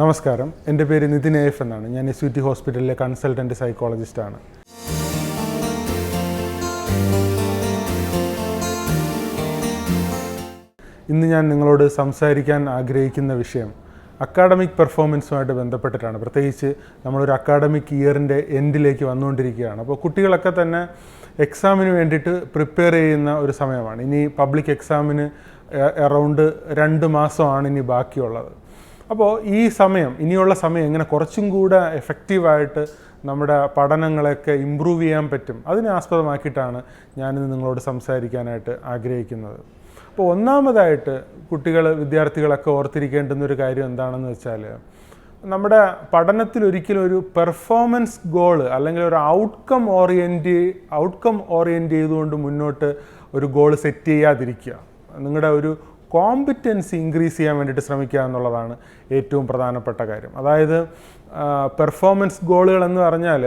നമസ്കാരം. എന്റെ പേര് നിതിൻ എഫ് എന്നാണ്. ഞാൻ എസ് യു ടി ഹോസ്പിറ്റലിലെ കൺസൾട്ടന്റ് സൈക്കോളജിസ്റ്റാണ്. ഇന്ന് ഞാൻ നിങ്ങളോട് സംസാരിക്കാൻ ആഗ്രഹിക്കുന്ന വിഷയം അക്കാഡമിക് പെർഫോമൻസുമായിട്ട് ബന്ധപ്പെട്ടിട്ടാണ്. പ്രത്യേകിച്ച് നമ്മളൊരു അക്കാഡമിക് ഇയറിന്റെ എൻഡിലേക്ക് വന്നുകൊണ്ടിരിക്കുകയാണ്. അപ്പോൾ കുട്ടികളൊക്കെ തന്നെ എക്സാമിന് വേണ്ടിയിട്ട് പ്രിപ്പയർ ചെയ്യുന്ന ഒരു സമയമാണ്. ഇനി പബ്ലിക് എക്സാമിന് അറൗണ്ട് രണ്ട് മാസമാണ് ഇനി ബാക്കിയുള്ളത്. അപ്പോൾ ഈ സമയം ഇനിയുള്ള സമയം എങ്ങനെ കുറച്ചും കൂടെ എഫക്റ്റീവായിട്ട് നമ്മുടെ പഠനങ്ങളെയൊക്കെ ഇമ്പ്രൂവ് ചെയ്യാൻ പറ്റും അതിനെ ആസ്പദമാക്കിയിട്ടാണ് ഞാനിന്ന് നിങ്ങളോട് സംസാരിക്കാനായിട്ട് ആഗ്രഹിക്കുന്നത്. അപ്പോൾ ഒന്നാമതായിട്ട് കുട്ടികൾ വിദ്യാർത്ഥികളൊക്കെ ഓർത്തിരിക്കേണ്ടുന്ന ഒരു കാര്യം എന്താണെന്ന് വെച്ചാൽ നമ്മുടെ പഠനത്തിൽ ഒരിക്കലും ഒരു പെർഫോമൻസ് ഗോൾ അല്ലെങ്കിൽ ഒരു ഔട്ട്കം ഓറിയന്റ് ഔട്ട്കം ഓറിയന്റ് ചെയ്തുകൊണ്ട് മുന്നോട്ട് ഒരു ഗോൾ സെറ്റ് ചെയ്യാതിരിക്കുക. നിങ്ങളുടെ ഒരു കോമ്പിറ്റൻസി ഇൻക്രീസ് ചെയ്യാൻ വേണ്ടിയിട്ട് ശ്രമിക്കുക എന്നുള്ളതാണ് ഏറ്റവും പ്രധാനപ്പെട്ട കാര്യം. അതായത് പെർഫോമൻസ് ഗോളുകൾ എന്ന് പറഞ്ഞാൽ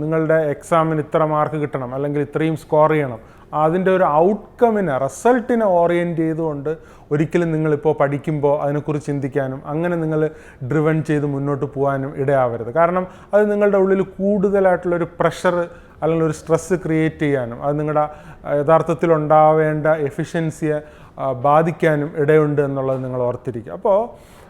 നിങ്ങളുടെ എക്സാമിന് ഇത്ര മാർക്ക് കിട്ടണം അല്ലെങ്കിൽ ഇത്രയും സ്കോർ ചെയ്യണം. അതിന്റെ ഒരു ഔട്ട്കമിനെ റിസൾട്ടിനെ ഓറിയന്റ് ചെയ്തുകൊണ്ട് ഒരിക്കലും നിങ്ങളിപ്പോൾ പഠിക്കുമ്പോൾ അതിനെക്കുറിച്ച് ചിന്തിക്കാനും അങ്ങനെ നിങ്ങൾ ഡ്രിവൺ ചെയ്ത് മുന്നോട്ട് പോകാനും ഇടയാവരുത്. കാരണം അത് നിങ്ങളുടെ ഉള്ളിൽ കൂടുതലായിട്ടുള്ളൊരു പ്രഷർ അല്ലെങ്കിൽ ഒരു സ്ട്രെസ്സ് ക്രിയേറ്റ് ചെയ്യാനും അത് നിങ്ങളുടെ യഥാർത്ഥത്തിൽ ഉണ്ടാവേണ്ട എഫിഷ്യൻസിയെ ബാധിക്കാനും ഇടയുണ്ട് എന്നുള്ളത് നിങ്ങൾ ഓർത്തിരിക്കുക. അപ്പോൾ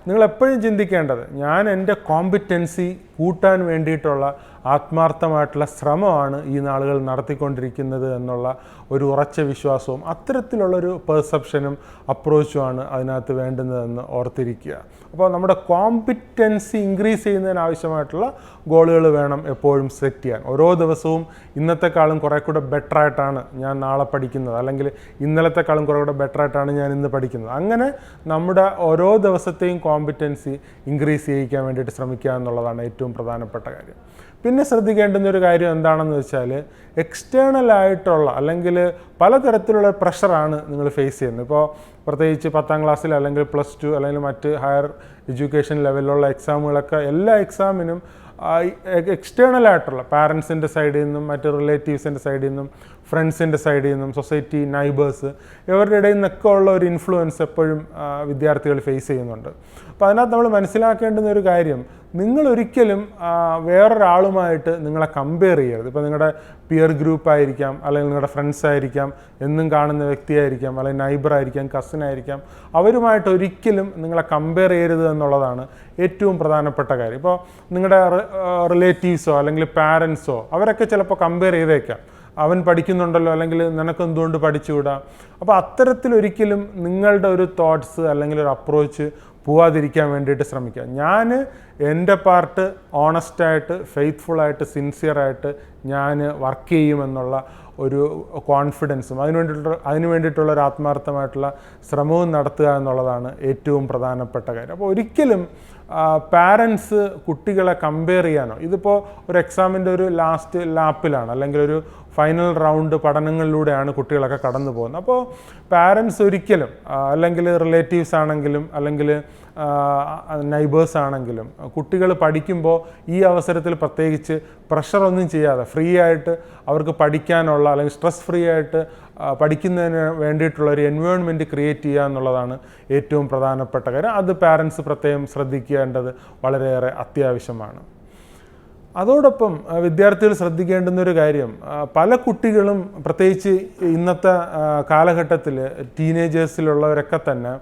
നിങ്ങൾ എപ്പോഴും ചിന്തിക്കേണ്ടത് ഞാൻ എന്റെ കോമ്പിറ്റൻസി കൂട്ടാൻ വേണ്ടിയിട്ടുള്ള ആത്മാർത്ഥമായിട്ടുള്ള ശ്രമമാണ് ഈ നാളുകൾ നടത്തിക്കൊണ്ടിരിക്കുന്നത് എന്നുള്ള ഒരു ഉറച്ച വിശ്വാസവും അത്തരത്തിലുള്ളൊരു പെർസെപ്ഷനും അപ്രോച്ചുമാണ് അതിനകത്ത് വേണ്ടുന്നതെന്ന് ഓർത്തിരിക്കുക. അപ്പോൾ നമ്മുടെ കോമ്പിറ്റൻസി ഇൻക്രീസ് ചെയ്യുന്നതിന് ആവശ്യമായിട്ടുള്ള ഗോളുകൾ വേണം എപ്പോഴും സെറ്റ് ചെയ്യാൻ. ഓരോ ദിവസവും ഇന്നത്തെക്കാളും കുറേ കൂടെ ബെറ്റർ ആയിട്ടാണ് ഞാൻ നാളെ പഠിക്കുന്നത്. അല്ലെങ്കിൽ ഇന്നലത്തെക്കാളും കുറേ കൂടെ ബെറ്റർ ആയിട്ടാണ് ഞാൻ ഇന്ന് പഠിക്കുന്നത്. അങ്ങനെ നമ്മുടെ ഓരോ ദിവസത്തെയും കോമ്പിറ്റൻസി ഇൻക്രീസ് ചെയ്യിക്കാൻ വേണ്ടിയിട്ട് ശ്രമിക്കുക എന്നുള്ളതാണ് ഏറ്റവും പ്രധാനപ്പെട്ട കാര്യം. പിന്നെ ശ്രദ്ധിക്കേണ്ടുന്ന ഒരു കാര്യം എന്താണെന്ന് വെച്ചാൽ എക്സ്റ്റേണൽ ആയിട്ടുള്ള അല്ലെങ്കിൽ പലതരത്തിലുള്ള പ്രഷറാണ് നിങ്ങൾ ഫേസ് ചെയ്യുന്നത്. ഇപ്പോൾ പ്രത്യേകിച്ച് പത്താം ക്ലാസ്സിൽ അല്ലെങ്കിൽ പ്ലസ് ടു അല്ലെങ്കിൽ മറ്റ് ഹയർ എഡ്യൂക്കേഷൻ ലെവലിലുള്ള എക്സാമുകളൊക്കെ എല്ലാ എക്സാമിനും എക്സ്റ്റേണൽ ആയിട്ടുള്ള പാരൻസിന്റെ സൈഡിൽ നിന്നും മറ്റ് റിലേറ്റീവ്സിന്റെ സൈഡിൽ നിന്നും ഫ്രണ്ട്സിന്റെ സൈഡിൽ നിന്നും സൊസൈറ്റി നൈബേഴ്സ് ഇവരുടെ ഇടയിൽ നിന്നൊക്കെ ഉള്ള ഒരു ഇൻഫ്ലുവൻസ് എപ്പോഴും വിദ്യാർത്ഥികൾ ഫേസ് ചെയ്യുന്നുണ്ട്. അപ്പോൾ അതിനകത്ത് നമ്മൾ മനസ്സിലാക്കേണ്ടുന്ന ഒരു കാര്യം നിങ്ങൾ ഒരിക്കലും വേറൊരാളുമായിട്ട് നിങ്ങളെ കമ്പയർ ചെയ്യരുത്. ഇപ്പോൾ നിങ്ങളുടെ പിയർ ഗ്രൂപ്പ് ആയിരിക്കാം അല്ലെങ്കിൽ നിങ്ങളുടെ ഫ്രണ്ട്സ് ആയിരിക്കാം എന്നും കാണുന്ന വ്യക്തിയായിരിക്കാം അല്ലെങ്കിൽ നൈബർ ആയിരിക്കാം കസിൻ ആയിരിക്കാം അവരുമായിട്ട് ഒരിക്കലും നിങ്ങളെ കമ്പയർ ചെയ്യരുത് എന്നുള്ളതാണ് ഏറ്റവും പ്രധാനപ്പെട്ട കാര്യം. ഇപ്പോൾ നിങ്ങളുടെ റിലേറ്റീവ്സോ അല്ലെങ്കിൽ പാരൻസോ അവരൊക്കെ ചിലപ്പോൾ കമ്പയർ ചെയ്തേക്കാം. അവൻ പഠിക്കുന്നുണ്ടല്ലോ അല്ലെങ്കിൽ നിനക്ക് എന്തുകൊണ്ട് പഠിച്ചുകൂടാ? അപ്പോൾ അത്തരത്തിൽ ഒരിക്കലും നിങ്ങളുടെ ഒരു തോട്ട്സ് അല്ലെങ്കിൽ ഒരു അപ്രോച്ച് പോവാതിരിക്കാൻ വേണ്ടിയിട്ട് ശ്രമിക്കുക. ഞാൻ എന്റെ പാർട്ട് ഓണസ്റ്റായിട്ട് ഫെയ്ത്ത്ഫുള്ളായിട്ട് സിൻസിയറായിട്ട് ഞാൻ വർക്ക് ചെയ്യുമെന്നുള്ള ഒരു കോൺഫിഡൻസും അതിന് വേണ്ടിയിട്ടുള്ള അതിന് വേണ്ടിയിട്ടുള്ള ഒരു ആത്മാർത്ഥമായിട്ടുള്ള ശ്രമവും നടത്തുക എന്നുള്ളതാണ് ഏറ്റവും പ്രധാനപ്പെട്ട കാര്യം. അപ്പോൾ ഒരിക്കലും പാരൻസ് കുട്ടികളെ കമ്പയർ ചെയ്യാനോ ഇതിപ്പോൾ ഒരു എക്സാമിന്റെ ഒരു ലാസ്റ്റ് ലാപ്പിലാണ് അല്ലെങ്കിൽ ഒരു ഫൈനൽ റൗണ്ട് പഠനങ്ങളിലൂടെയാണ് കുട്ടികളൊക്കെ കടന്നു പോകുന്നത്. അപ്പോൾ പാരൻസ് ഒരിക്കലും അല്ലെങ്കിൽ റിലേറ്റീവ്സ് ആണെങ്കിലും അല്ലെങ്കിൽ നൈബേഴ്സ് ആണെങ്കിലും കുട്ടികൾ പഠിക്കുമ്പോൾ ഈ അവസരത്തിൽ പ്രത്യേകിച്ച് പ്രഷറൊന്നും ചെയ്യാതെ ഫ്രീ ആയിട്ട് അവർക്ക് പഠിക്കാനുള്ള അല്ലെങ്കിൽ സ്ട്രെസ് ഫ്രീ ആയിട്ട് പഠിക്കുന്നതിന് വേണ്ടിയിട്ടുള്ള ഒരു എൻവയോൺമെന്റ് ക്രിയേറ്റ് ചെയ്യുക എന്നുള്ളതാണ് ഏറ്റവും പ്രധാനപ്പെട്ട കാര്യം. അത് പാരൻസ് പ്രത്യേകം ശ്രദ്ധിക്കേണ്ടത് വളരെയേറെ അത്യാവശ്യമാണ്. അതോടൊപ്പം വിദ്യാർത്ഥികൾ ശ്രദ്ധിക്കേണ്ടുന്ന ഒരു കാര്യം പല കുട്ടികളും പ്രത്യേകിച്ച് ഇന്നത്തെ കാലഘട്ടത്തിൽ ടീനേജേഴ്സിലുള്ളവരൊക്കെ തന്നെ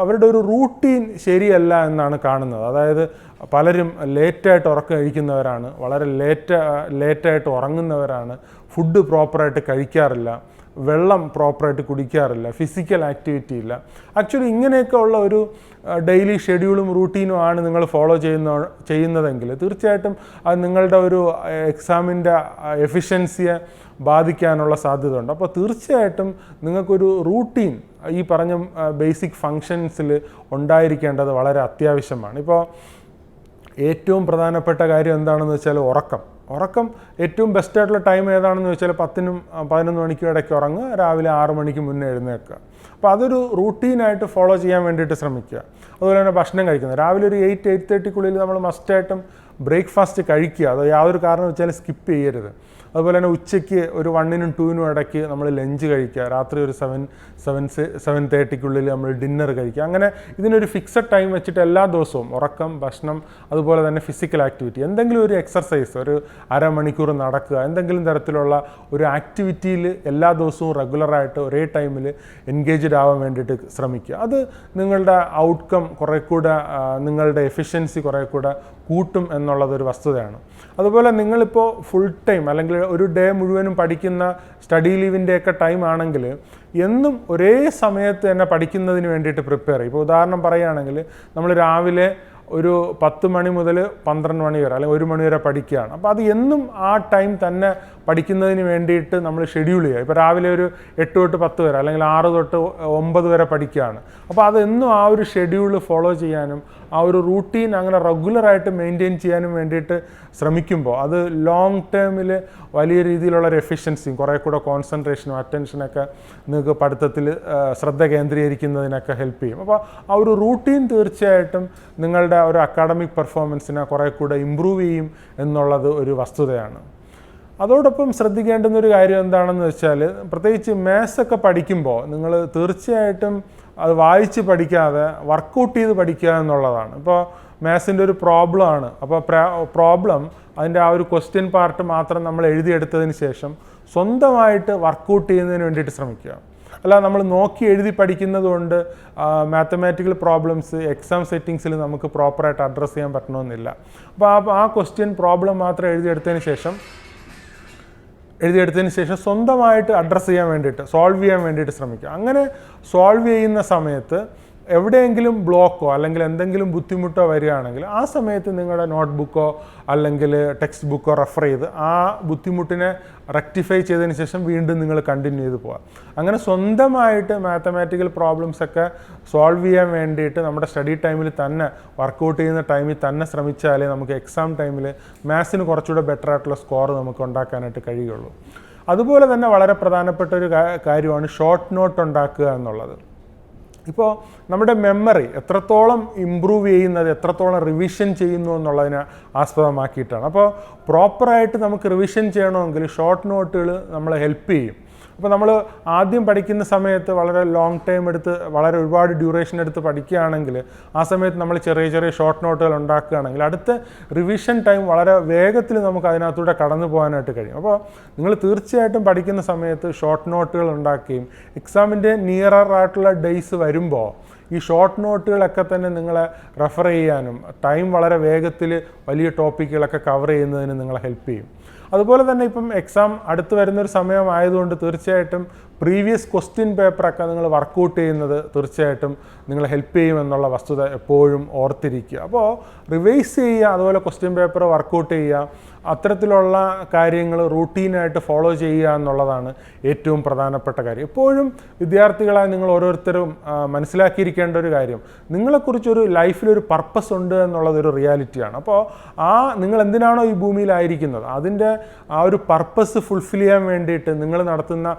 അവരുടെ ഒരു റൂട്ടീൻ ശരിയല്ല എന്നാണ് കാണുന്നത്. അതായത് പലരും ലേറ്റായിട്ട് ഉറക്കം കഴിക്കുന്നവരാണ് വളരെ ലേറ്റ് ലേറ്റായിട്ട് ഉറങ്ങുന്നവരാണ് ഫുഡ് പ്രോപ്പറായിട്ട് കഴിക്കാറില്ല. വെള്ളം പ്രോപ്പറായിട്ട് കുടിക്കാറില്ല ഫിസിക്കൽ ആക്ടിവിറ്റി ഇല്ല. ആക്ച്വലി ഇങ്ങനെയൊക്കെ ഉള്ള ഒരു ഡെയിലി ഷെഡ്യൂളും റൂട്ടീനും ആണ് നിങ്ങൾ ഫോളോ ചെയ്യുന്ന ചെയ്യുന്നതെങ്കിൽ തീർച്ചയായിട്ടും അത് നിങ്ങളുടെ ഒരു എക്സാമിന്റെ എഫിഷ്യൻസിയെ ബാധിക്കാനുള്ള സാധ്യത ഉണ്ട് അപ്പോൾ തീർച്ചയായിട്ടും നിങ്ങൾക്കൊരു റൂട്ടീൻ ഈ പറഞ്ഞ ബേസിക് ഫങ്ഷൻസിൽ ഉണ്ടായിരിക്കേണ്ടത് വളരെ അത്യാവശ്യമാണ്. ഇപ്പോൾ ഏറ്റവും പ്രധാനപ്പെട്ട കാര്യം എന്താണെന്ന് വെച്ചാൽ ഉറക്കം. ഉറക്കം ഏറ്റവും ബെസ്റ്റ് ആയിട്ടുള്ള ടൈം ഏതാണെന്ന് ചോദിച്ചാൽ പത്തിനും പതിനൊന്ന് മണിക്കും ഇടയ്ക്ക് ഉറങ്ങുക. രാവിലെ ആറ് മണിക്ക് മുന്നേ എഴുന്നേൽക്കുക. അപ്പോൾ അതൊരു റൂട്ടീനായിട്ട് ഫോളോ ചെയ്യാൻ വേണ്ടിയിട്ട് ശ്രമിക്കുക. അതുപോലെ തന്നെ ഭക്ഷണം കഴിക്കുന്നത്. രാവിലെ ഒരു എയ്റ്റ് എയ്റ്റ് തേർട്ടിക്കുള്ളിൽ നമ്മൾ മസ്റ്റായിട്ടും ബ്രേക്ക്ഫാസ്റ്റ് കഴിക്കുക. അത് യാതൊരു കാരണം വെച്ചാൽ സ്കിപ്പ് ചെയ്യരുത്. അതുപോലെ തന്നെ ഉച്ചയ്ക്ക് ഒരു വണ്ണിനും ടൂവിനും ഇടയ്ക്ക് നമ്മൾ ലഞ്ച് കഴിക്കുക. രാത്രി ഒരു സെവൻ സെവൻ സെവൻ തേർട്ടിക്കുള്ളിൽ നമ്മൾ ഡിന്നർ കഴിക്കുക. അങ്ങനെ ഇതിനൊരു ഫിക്സഡ് ടൈം വെച്ചിട്ട് എല്ലാ ദിവസവും ഉറക്കം ഭക്ഷണം അതുപോലെ തന്നെ ഫിസിക്കൽ ആക്ടിവിറ്റി എന്തെങ്കിലും ഒരു എക്സർസൈസ് ഒരു അരമണിക്കൂർ നടക്കുക എന്തെങ്കിലും തരത്തിലുള്ള ഒരു ആക്ടിവിറ്റിയിൽ എല്ലാ ദിവസവും റെഗുലറായിട്ട് ഒരേ ടൈമിൽ എൻഗേജ്ഡ് ആവാൻ വേണ്ടിയിട്ട് ശ്രമിക്കുക. അത് നിങ്ങളുടെ ഔട്ട്കം കുറേ കൂടെ നിങ്ങളുടെ എഫിഷ്യൻസി കുറേ കൂടെ കൂട്ടും എന്നുള്ളതൊരു വസ്തുതയാണ്. അതുപോലെ നിങ്ങളിപ്പോൾ ഫുൾ ടൈം അല്ലെങ്കിൽ ഒരു ഡേ മുഴുവനും പഠിക്കുന്ന സ്റ്റഡി ലീവിന്റെയൊക്കെ ടൈം ആണെങ്കിൽ എന്നും ഒരേ സമയത്ത് തന്നെ പഠിക്കുന്നതിന് വേണ്ടിയിട്ട് പ്രിപ്പയർ ചെയ്യും ഇപ്പോൾ ഉദാഹരണം പറയുകയാണെങ്കിൽ നമ്മൾ രാവിലെ ഒരു പത്ത് മണി മുതൽ പന്ത്രണ്ട് മണി വരെ അല്ലെങ്കിൽ ഒരു മണി വരെ പഠിക്കുകയാണ്. അപ്പോൾ അത് എന്നും ആ ടൈം തന്നെ പഠിക്കുന്നതിന് വേണ്ടിയിട്ട് നമ്മൾ ഷെഡ്യൂൾ ചെയ്യുക. ഇപ്പോൾ രാവിലെ ഒരു എട്ട് തൊട്ട് പത്ത് വരെ അല്ലെങ്കിൽ ആറ് തൊട്ട് ഒമ്പത് വരെ പഠിക്കുകയാണ്. അപ്പോൾ അതെന്നും ആ ഒരു ഷെഡ്യൂൾ ഫോളോ ചെയ്യാനും ആ ഒരു റൂട്ടീൻ അങ്ങനെ റെഗുലറായിട്ട് മെയിന്റെയിൻ ചെയ്യാനും വേണ്ടിയിട്ട് ശ്രമിക്കുമ്പോൾ അത് ലോങ് ടേമിൽ വലിയ രീതിയിലുള്ള ഒരു എഫിഷ്യൻസിയും കുറേ കൂടെ കോൺസെൻട്രേഷനും അറ്റൻഷനൊക്കെ നിങ്ങൾക്ക് പഠിത്തത്തിൽ ശ്രദ്ധ കേന്ദ്രീകരിക്കുന്നതിനൊക്കെ ഹെൽപ്പ് ചെയ്യും. അപ്പോൾ ആ ഒരു റൂട്ടീൻ തീർച്ചയായിട്ടും നിങ്ങളുടെ ഒരു അക്കാഡമിക് പെർഫോമൻസിനെ കുറേ കൂടെ ഇമ്പ്രൂവ് ചെയ്യും എന്നുള്ളത് ഒരു വസ്തുതയാണ്. അതോടൊപ്പം ശ്രദ്ധിക്കേണ്ടുന്ന ഒരു കാര്യം എന്താണെന്ന് വെച്ചാൽ പ്രത്യേകിച്ച് മാത്സ് ഒക്കെ പഠിക്കുമ്പോൾ നിങ്ങൾ തീർച്ചയായിട്ടും അത് വായിച്ച് പഠിക്കാതെ വർക്കൗട്ട് ചെയ്ത് പഠിക്കുക എന്നുള്ളതാണ്. ഇപ്പോൾ മാത്സിന്റെ ഒരു പ്രോബ്ലം ആണ് അപ്പോൾ പ്രോബ്ലം അതിന്റെ ആ ഒരു ക്വസ്റ്റ്യൻ പാർട്ട് മാത്രം നമ്മൾ എഴുതിയെടുത്തതിന് ശേഷം സ്വന്തമായിട്ട് വർക്കൗട്ട് ചെയ്യുന്നതിന് വേണ്ടിയിട്ട് ശ്രമിക്കുക. അല്ല നമ്മൾ നോക്കി എഴുതി പഠിക്കുന്നത് കൊണ്ട് മാത്തമാറ്റിക്കൽ പ്രോബ്ലംസ് എക്സാം സെറ്റിങ്സിൽ നമുക്ക് പ്രോപ്പറായിട്ട് അഡ്രസ്സ് ചെയ്യാൻ പറ്റണമെന്നില്ല. അപ്പോൾ ആ ആ ക്വസ്റ്റ്യൻ പ്രോബ്ലം മാത്രം എഴുതിയെടുത്തതിന് ശേഷം എഴുതിയെടുത്തതിന് ശേഷം സ്വന്തമായിട്ട് അഡ്രസ്സ് ചെയ്യാൻ വേണ്ടിയിട്ട് സോൾവ് ചെയ്യാൻ വേണ്ടിയിട്ട് ശ്രമിക്കുക. അങ്ങനെ സോൾവ് ചെയ്യുന്ന സമയത്ത് എവിടെയെങ്കിലും ബ്ലോക്കോ അല്ലെങ്കിൽ എന്തെങ്കിലും ബുദ്ധിമുട്ടോ വരികയാണെങ്കിൽ ആ സമയത്ത് നിങ്ങളുടെ നോട്ട്ബുക്കോ അല്ലെങ്കിൽ ടെക്സ്റ്റ് ബുക്കോ റെഫർ ചെയ്ത് ആ ബുദ്ധിമുട്ടിനെ റെക്ടിഫൈ ചെയ്തതിന് ശേഷം വീണ്ടും നിങ്ങൾ കണ്ടിന്യൂ ചെയ്ത് പോകാം അങ്ങനെ സ്വന്തമായിട്ട് മാത്തമാറ്റിക്കൽ പ്രോബ്ലംസ് ഒക്കെ സോൾവ് ചെയ്യാൻ വേണ്ടിയിട്ട് നമ്മുടെ സ്റ്റഡി ടൈമിൽ തന്നെ വർക്കൗട്ട് ചെയ്യുന്ന ടൈമിൽ തന്നെ ശ്രമിച്ചാലേ നമുക്ക് എക്സാം ടൈമിൽ മാത്സിന് കുറച്ചുകൂടെ ബെറ്റർ ആയിട്ടുള്ള സ്കോർ നമുക്ക് ഉണ്ടാക്കാനായിട്ട് കഴിയുള്ളൂ. അതുപോലെ തന്നെ വളരെ പ്രധാനപ്പെട്ട ഒരു കാര്യമാണ് ഷോർട്ട് നോട്ട് ഉണ്ടാക്കുക എന്നുള്ളത്. ഇപ്പോൾ നമ്മുടെ മെമ്മറി എത്രത്തോളം ഇമ്പ്രൂവ് ചെയ്യുന്നത് എത്രത്തോളം റിവിഷൻ ചെയ്യുന്നു എന്നുള്ളതിനെ ആസ്പദമാക്കിയിട്ടാണ്. അപ്പോൾ പ്രോപ്പറായിട്ട് നമുക്ക് റിവിഷൻ ചെയ്യണമെങ്കിൽ ഷോർട്ട് നോട്ടുകൾ നമ്മളെ ഹെൽപ്പ് ചെയ്യും. അപ്പോൾ നമ്മൾ ആദ്യം പഠിക്കുന്ന സമയത്ത് വളരെ ലോങ് ടൈം എടുത്ത് വളരെ ഒരുപാട് ഡ്യൂറേഷൻ എടുത്ത് പഠിക്കുകയാണെങ്കിൽ ആ സമയത്ത് നമ്മൾ ചെറിയ ചെറിയ ഷോർട്ട് നോട്ടുകൾ ഉണ്ടാക്കുകയാണെങ്കിൽ അടുത്ത റിവിഷൻ ടൈം വളരെ വേഗത്തിൽ നമുക്ക് അതിനകത്തൂടെ കടന്നു പോകാനായിട്ട് കഴിയും. അപ്പോൾ നിങ്ങൾ തീർച്ചയായിട്ടും പഠിക്കുന്ന സമയത്ത് ഷോർട്ട് നോട്ടുകൾ ഉണ്ടാക്കുകയും എക്സാമിന്റെ നിയറർ ആയിട്ടുള്ള ഡേയ്സ് വരുമ്പോൾ ഈ ഷോർട്ട് നോട്ടുകളൊക്കെ തന്നെ നിങ്ങളെ റെഫർ ചെയ്യാനും ടൈം വളരെ വേഗത്തിൽ വലിയ ടോപ്പിക്കുകളൊക്കെ കവർ ചെയ്യുന്നതിന് നിങ്ങളെ ഹെൽപ്പ് ചെയ്യും. അതുപോലെ തന്നെ ഇപ്പം എക്സാം അടുത്ത് വരുന്നൊരു സമയമായതുകൊണ്ട് തീർച്ചയായിട്ടും പ്രീവിയസ് ക്വസ്റ്റ്യൻ പേപ്പറൊക്കെ നിങ്ങൾ വർക്കൗട്ട് ചെയ്യുന്നത് തീർച്ചയായിട്ടും നിങ്ങളെ ഹെൽപ്പ് ചെയ്യുമെന്നുള്ള വസ്തുത എപ്പോഴും ഓർത്തിരിക്കുക. അപ്പോൾ റിവൈസ് ചെയ്യുക അതുപോലെ ക്വസ്റ്റ്യൻ പേപ്പർ വർക്കൗട്ട് ചെയ്യുക അത്തരത്തിലുള്ള കാര്യങ്ങൾ റൂട്ടീനായിട്ട് ഫോളോ ചെയ്യുക എന്നുള്ളതാണ് ഏറ്റവും പ്രധാനപ്പെട്ട കാര്യം. എപ്പോഴും വിദ്യാർത്ഥികളായി നിങ്ങൾ ഓരോരുത്തരും മനസ്സിലാക്കിയിരിക്കേണ്ട ഒരു കാര്യം. നിങ്ങളെക്കുറിച്ചൊരു ലൈഫിലൊരു പർപ്പസ് ഉണ്ട് എന്നുള്ളതൊരു റിയാലിറ്റിയാണ് അപ്പോൾ ആ നിങ്ങൾ എന്തിനാണോ ഈ ഭൂമിയിലായിരിക്കുന്നത് അതിന്റെ ആ ഒരു പർപ്പസ് ഫുൾഫിൽ ചെയ്യാൻ വേണ്ടിയിട്ട് നിങ്ങൾ നടത്തുന്ന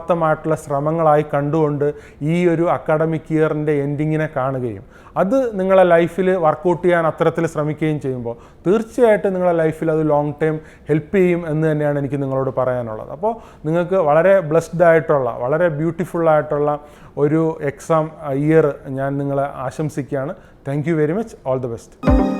ആത്മാർത്ഥമായിട്ടുള്ള ശ്രമങ്ങളായി കണ്ടുകൊണ്ട് ഈ ഒരു അക്കാഡമിക് ഇയറിന്റെ എൻഡിങ്ങിനെ കാണുകയും അത് നിങ്ങളെ ലൈഫിൽ വർക്കൗട്ട് ചെയ്യാൻ അത്തരത്തിൽ ശ്രമിക്കുകയും ചെയ്യുമ്പോൾ തീർച്ചയായിട്ടും നിങ്ങളെ ലൈഫിൽ അത് ലോങ് ടൈം ഹെൽപ്പ് ചെയ്യും എന്ന് തന്നെയാണ് എനിക്ക് നിങ്ങളോട് പറയാനുള്ളത്. അപ്പോൾ നിങ്ങൾക്ക് വളരെ ബ്ലെസ്ഡ് ആയിട്ടുള്ള വളരെ ബ്യൂട്ടിഫുൾ ആയിട്ടുള്ള ഒരു എക്സാം ഇയർ ഞാൻ നിങ്ങളെ ആശംസിക്കുകയാണ്. Thank very much all the best